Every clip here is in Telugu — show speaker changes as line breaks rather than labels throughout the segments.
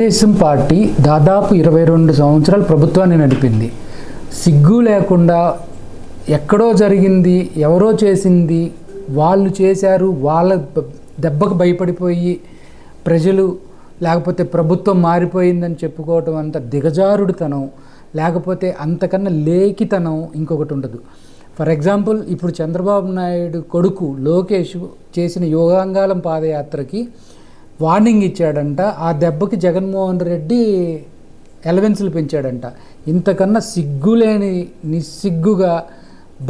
తెలుగుదేశం పార్టీ దాదాపు ఇరవై రెండు సంవత్సరాలు ప్రభుత్వాన్ని నడిపింది. సిగ్గు లేకుండా ఎక్కడో జరిగింది ఎవరో చేసింది వాళ్ళు చేశారు వాళ్ళ దెబ్బకు భయపడిపోయి ప్రజలు లేకపోతే ప్రభుత్వం మారిపోయిందని చెప్పుకోవటం అంత దిగజారుడితనం లేకపోతే అంతకన్నా లేఖితనం ఇంకొకటి ఉండదు. ఫర్ ఎగ్జాంపుల్ ఇప్పుడు చంద్రబాబు నాయుడు కొడుకు లోకేష్ చేసిన యోగాంగాలం పాదయాత్రకి వార్నింగ్ ఇచ్చాడంట. ఆ దెబ్బకి జగన్మోహన్ రెడ్డి ఎలవెన్సులు పెంచాడంట. ఇంతకన్నా సిగ్గులేని నిస్సిగ్గుగా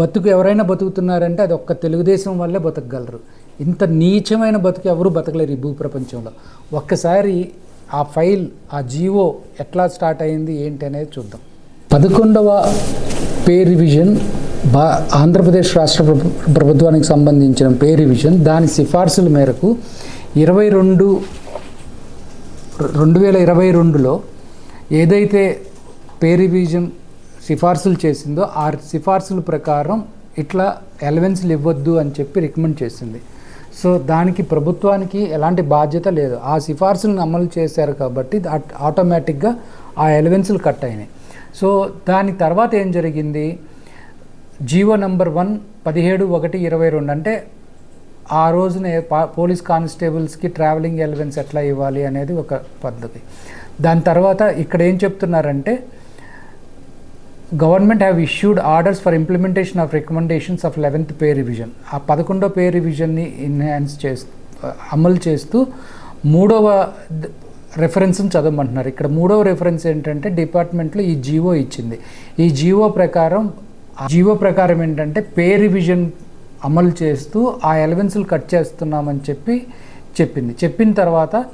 బతుకు ఎవరైనా బతుకుతున్నారంటే అది ఒక్క తెలుగుదేశం వల్లే బతకగలరు. ఇంత నీచమైన బతుకు ఎవరు బతకలేరు ఈ భూప్రపంచంలో. ఒక్కసారి ఆ ఫైల్ ఆ జీవో ఎట్లా స్టార్ట్ అయింది ఏంటి అనేది చూద్దాం. పదకొండవ పే రివిజన్ బా ఆంధ్రప్రదేశ్ రాష్ట్ర ప్రభుత్వానికి సంబంధించిన పే రివిజన్ దాని సిఫార్సుల మేరకు ఇరవై రెండు రెండు వేల ఇరవై రెండులో ఏదైతే పే రివిజన్ సిఫార్సులు చేసిందో ఆ సిఫార్సుల ప్రకారం ఇట్లా ఎలవెన్స్లు ఇవ్వద్దు అని చెప్పి రికమెండ్ చేసింది. సో దానికి ప్రభుత్వానికి ఎలాంటి బాధ్యత లేదు. ఆ సిఫార్సులను అమలు చేశారు కాబట్టి ఆటోమేటిక్గా ఆ ఎలవెన్స్లు కట్ అయినాయి. సో దాని తర్వాత ఏం జరిగింది? జీవో నంబర్ వన్ పదిహేడు ఒకటి ఇరవై రెండు అంటే ఆ రోజున పోలీస్ కానిస్టేబుల్స్కి ట్రావెలింగ్ ఎలవెన్స్ ఎట్లా ఇవ్వాలి అనేది ఒక పద్ధతి. దాని తర్వాత ఇక్కడ ఏం చెప్తున్నారంటే government have issued orders for implementation of recommendations of eleventh pay revision ఆ పదకొండో పే రివిజన్ని ఇన్హాన్స్ చేస్తూ అమలు చేస్తూ మూడవ రెఫరెన్స్ని చదవమంటున్నారు. ఇక్కడ మూడవ రెఫరెన్స్ ఏంటంటే డిపార్ట్మెంట్లో ఈ జీవో ఇచ్చింది. ఈ జీవో ప్రకారం జీవో ప్రకారం ఏంటంటే పే రివిజన్ అమలు చేస్తూ ఆ ఎలవెన్స్లు కట్ చేస్తున్నామని చెప్పి చెప్పింది. చెప్పిన తర్వాత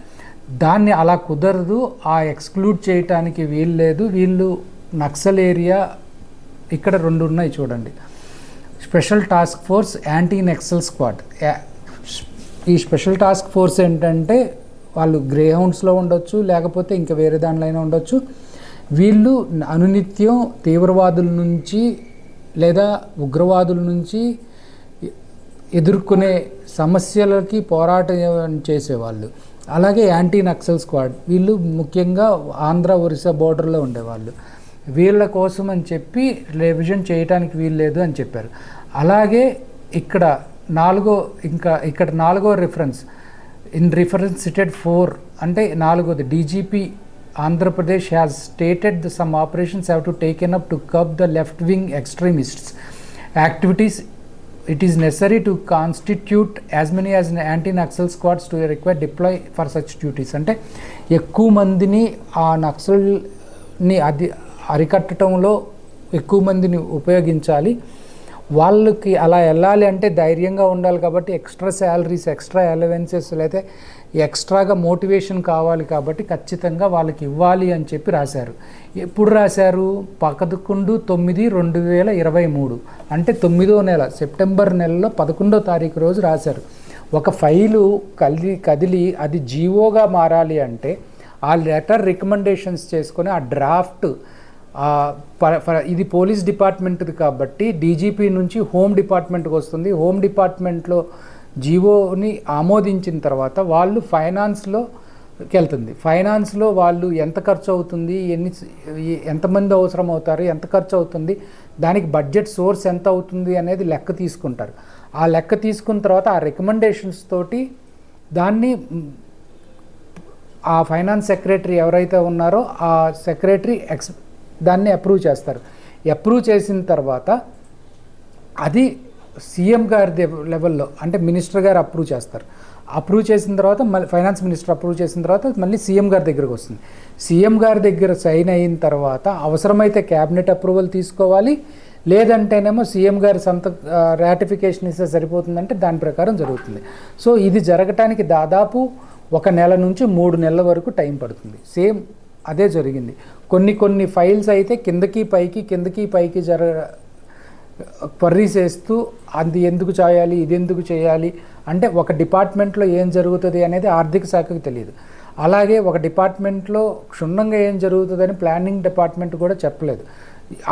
దాన్ని అలా కుదరదు ఆ ఎక్స్క్లూడ్ చేయటానికి వీలు లేదు వీళ్ళు నక్సల్ ఏరియా ఇక్కడ రెండు ఉన్నాయి చూడండి. Special task force anti Naxal squad. Yeah- ఈ స్పెషల్ టాస్క్ ఫోర్స్ ఏంటంటే వాళ్ళు గ్రే హౌండ్స్లో ఉండొచ్చు లేకపోతే ఇంకా వేరే దానిలో అయినా ఉండొచ్చు. వీళ్ళు అనునిత్యం తీవ్రవాదుల నుంచి లేదా ఉగ్రవాదుల నుంచి ఎదుర్కొనే సమస్యలకి పోరాటం చేసేవాళ్ళు. అలాగే యాంటీ నక్సల్ స్క్వాడ్ వీళ్ళు ముఖ్యంగా ఆంధ్ర ఒరిస్సా బోర్డర్లో ఉండేవాళ్ళు. వీళ్ళ కోసం అని చెప్పి రివిజన్ చేయటానికి వీలు లేదు అని చెప్పారు. అలాగే ఇక్కడ నాలుగో ఇంకా ఇక్కడ నాలుగో reference in reference cited four అంటే నాలుగోది DGP Andhra Pradesh has stated the some operations have to taken up to curb the left wing extremists activities it is necessary to constitute as many as anti-నక్సల్ squads to require deploy for such duties అంటే ఎక్కువ మందిని ఆ నక్సల్ని అది అరికట్టడంలో ఎక్కువ మందిని ఉపయోగించాలి. వాళ్ళకి అలా వెళ్ళాలి అంటే ధైర్యంగా ఉండాలి కాబట్టి ఎక్స్ట్రా శాలరీస్ ఎక్స్ట్రా అలవెన్సెస్ లేకపోతే ఎక్స్ట్రాగా మోటివేషన్ కావాలి కాబట్టి ఖచ్చితంగా వాళ్ళకి ఇవ్వాలి అని చెప్పి రాశారు. ఎప్పుడు రాశారు? పదకొండు తొమ్మిది రెండు వేల ఇరవై మూడు. అంటే తొమ్మిదో నెల సెప్టెంబర్ నెలలో పదకొండో తారీఖు రోజు రాశారు. ఒక ఫైలు కదిలి కదిలి అది జీవోగా మారాలి అంటే ఆ లెటర్ రికమెండేషన్స్ చేసుకొని ఆ డ్రాఫ్ట్ ఇది పోలీస్ డిపార్ట్మెంట్ది కాబట్టి డీజీపీ నుంచి హోమ్ డిపార్ట్మెంట్కి వస్తుంది. హోమ్ డిపార్ట్మెంట్లో జీవోని ఆమోదించిన తర్వాత వాళ్ళు ఫైనాన్స్లో వెళ్తుంది ఫైనాన్స్లో వాళ్ళు ఎంత ఖర్చు అవుతుంది ఎన్ని ఎంతమంది అవసరం అవుతారు ఎంత ఖర్చు అవుతుంది దానికి బడ్జెట్ సోర్స్ ఎంత అవుతుంది అనేది లెక్క తీసుకుంటారు. ఆ లెక్క తీసుకున్న తర్వాత ఆ రికమెండేషన్స్ తోటి దాన్ని ఆ ఫైనాన్స్ సెక్రటరీ ఎవరైతే ఉన్నారో ఆ సెక్రటరీ ఎక్స్ దాన్ని అప్రూవ్ చేస్తారు. అప్రూవ్ చేసిన తర్వాత అది సీఎం గారి లెవెల్లో అంటే మినిస్టర్ గారు అప్రూవ్ చేస్తారు. అప్రూవ్ చేసిన తర్వాత మళ్ళీ ఫైనాన్స్ మినిస్టర్ అప్రూవ్ చేసిన తర్వాత మళ్ళీ సీఎం గారి దగ్గరకు వస్తుంది. సీఎం గారి దగ్గర సైన్ అయిన తర్వాత అవసరమైతే క్యాబినెట్ అప్రూవల్ తీసుకోవాలి. లేదంటేనేమో సీఎం గారి సంత రాటిఫికేషన్ ఇస్తే సరిపోతుందంటే దాని ప్రకారం జరుగుతుంది. సో ఇది జరగటానికి దాదాపు ఒక నెల నుంచి మూడు నెలల వరకు టైం పడుతుంది. సేమ్ అదే జరిగింది. కొన్ని కొన్ని ఫైల్స్ అయితే కిందకి పైకి కిందకి పైకి జర క్వరీస్ వేస్తూ అది ఎందుకు చేయాలి ఇది ఎందుకు చేయాలి అంటే ఒక డిపార్ట్మెంట్లో ఏం జరుగుతుంది అనేది ఆర్థిక శాఖకు తెలియదు. అలాగే ఒక డిపార్ట్మెంట్లో క్షుణ్ణంగా ఏం జరుగుతుందని ప్లానింగ్ డిపార్ట్మెంట్ కూడా చెప్పలేదు.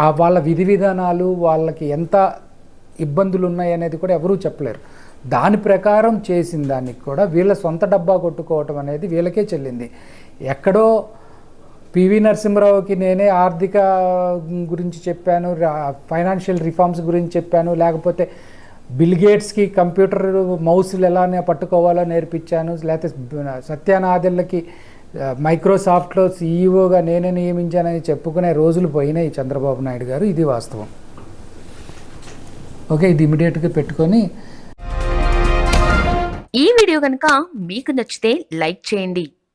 ఆ వాళ్ళ విధి విధానాలు వాళ్ళకి ఎంత ఇబ్బందులు ఉన్నాయి అనేది కూడా ఎవరూ చెప్పలేరు. దాని ప్రకారం చేసిన దానికి కూడా వీళ్ళ సొంత డబ్బా కొట్టుకోవటం అనేది వీళ్ళకే చెల్లింది. ఎక్కడో పివి నరసింహరావుకి నేనే ఆర్థిక గురించి చెప్పాను ఫైనాన్షియల్ రిఫార్మ్స్ గురించి చెప్పాను లేకపోతే బిల్ గేట్స్కి కంప్యూటర్ మౌస్లు ఎలా పట్టుకోవాలో నేర్పించాను లేకపోతే సత్యానాదిళ్ళకి మైక్రోసాఫ్ట్లో సీఈఓగా నేనే నియమించానని చెప్పుకునే రోజులు పోయినాయి చంద్రబాబు నాయుడు గారు ఇది వాస్తవం. ఓకే ఇది ఇమీడియట్గా పెట్టుకొని.
ఈ వీడియో కనుక మీకు నచ్చితే లైక్ చేయండి.